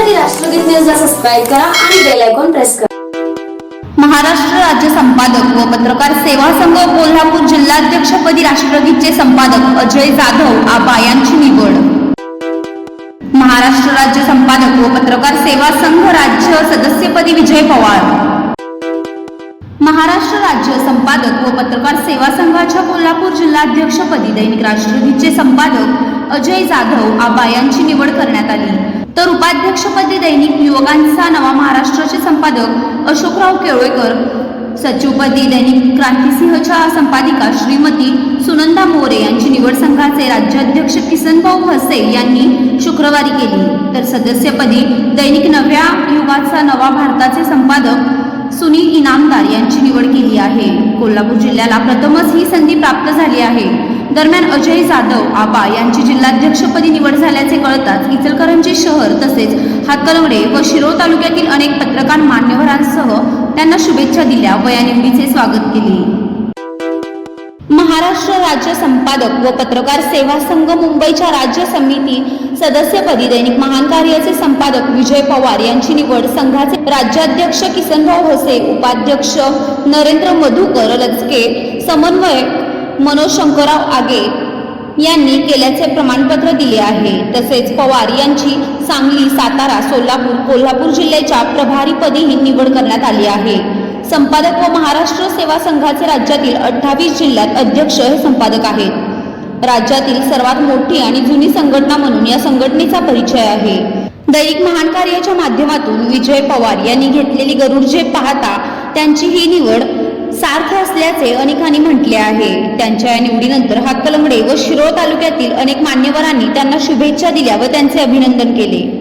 बातम्यांसाठी राष्ट्रगीत न्यूजला सबस्क्राईब करा आणि बेल आयकॉन प्रेस करा. महाराष्ट्र राज्य संपादक व पत्रकार सेवा संघ कोल्हापूर जिल्हाध्यक्षपदी राष्ट्रगीतचे संपादक अजय जाधव आबा यांची निवड. महाराष्ट्र राज्य संपादक व पत्रकार सेवा संघ राज्य सदस्यपदी विजय पवार. महाराष्ट्र राज्य संपादक व पत्रकार सेवा संघाच्या कोल्हापूर जिल्हाध्यक्षपदी दैनिक राष्ट्रगीतचे संपादक अजय जाधव आबा यांची निवड करण्यात आली. तर उपाध्यक्षपदी दैनिक युवकांचा नवा महाराष्ट्राचे संपादक अशोकराव केळवेकर. सचिवपदी दैनिक क्रांतिसिंहच्या संपादिका श्रीमती सुनंदा मोरे यांची निवड संघाचे राज्याध्यक्ष किसनभाऊ भसे यांनी शुक्रवारी केली. तर सदस्यपदी दैनिक नव्या युगाचा नवा भारताचे संपादक सुनील यांची निवड केली आहे. कोल्हापूर जिल्ह्याला प्रथमच ही संधी प्राप्त झाली आहे. दरम्यान अजय जाधव आबा यांची जिल्हाध्यक्षपदी निवड झाल्याचे कळताच इचलकरंजी शहर तसेच हातकलवडे व शिरोळ तालुक्यातील अनेक पत्रकार मान्यवरांसह त्यांना शुभेच्छा दिल्या व या निवडीचे स्वागत केले. महाराष्ट्र राज्य संपादक व पत्रकार सेवा संघ मुंबईच्या राज्य समिती सदस्यपदी दैनिक महान कार्याचे संपादक विजय पवार यांची निवड संघाचे राज्याध्यक्ष किसनभाऊ होसे उपाध्यक्ष नरेंद्र मधुकर लचके समन्वय मनोज शंकरराव आगे यांनी केल्याचे प्रमाणपत्र दिले आहे. तसेच पवार यांची सांगली सातारा सोलापूर कोल्हापूर जिल्ह्याच्या प्रभारीपदीही निवड करण्यात आली आहे. संपादक व महाराष्ट्र सेवा संघाचे राज्यातील अठ्ठावीस जिल्ह्यात अध्यक्ष हे संपादक आहेत. राज्यातील सर्वात मोठी आणि जुनी संघटना म्हणून या संघटनेचा परिचय आहे. दैनिक महान कार्याच्या माध्यमातून विजय पवार यांनी घेतलेली गरुड झेप पाहता त्यांची ही निवड सार्थ असल्याचे अनेकांनी म्हटले आहे. त्यांच्या या निवडीनंतर हातकलंगडे व शिरोळ तालुक्यातील अनेक मान्यवरांनी त्यांना शुभेच्छा दिल्या व त्यांचे अभिनंदन केले.